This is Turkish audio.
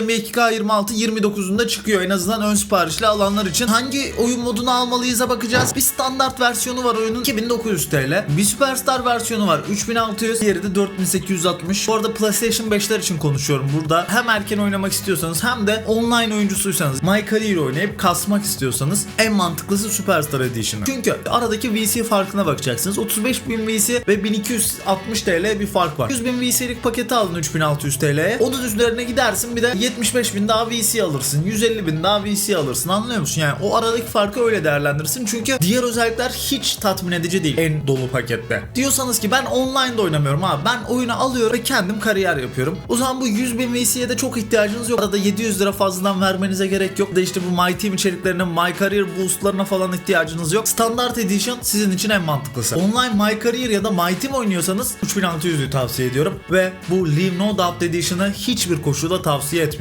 M2K 26 29'unda çıkıyor en azından ön siparişli alanlar için. Hangi oyun modunu almalıyız'a bakacağız. Bir standart versiyonu var oyunun 2900 TL. Bir süperstar versiyonu var 3600. Diğeri de 4860. Bu arada PlayStation 5'ler için konuşuyorum burada. Hem erken oynamak istiyorsanız hem de online oyuncusuysanız My Career oynayıp kasmak istiyorsanız en mantıklısı Superstar Edition'ı. Çünkü aradaki VC farkına bakacaksınız. 35.000 VC ve 1260 TL bir fark var. 100.000 VC'lik paketi aldın 3600 TL'ye. Onun üzerine gidersin bir de 75.000 daha VC alırsın. 150.000 daha VC alırsın. Anlıyor musun? Yani o aradaki farkı öyle değerlendirirsin. Çünkü diğer özellikler hiç tatmin edici değil en dolu pakette. Diyorsanız ki ben online de oynamıyorum abi. Ben oyunu alıyorum ve kendim kariyer yapıyorum. O zaman bu 100.000 VC'ye de çok ihtiyacınız yok. Arada 700 lira fazladan vermenize gerek yok. Da işte bu My Team içeriklerine, My Career boostlarına falan ihtiyacınız yok. Standart Edition sizin için en mantıklısı. Online My Career ya da My Team oynuyorsanız 3600'ü tavsiye ediyorum. Ve bu Leave No Doubt Edition'ı hiçbir koşulda tavsiye etmiyorum.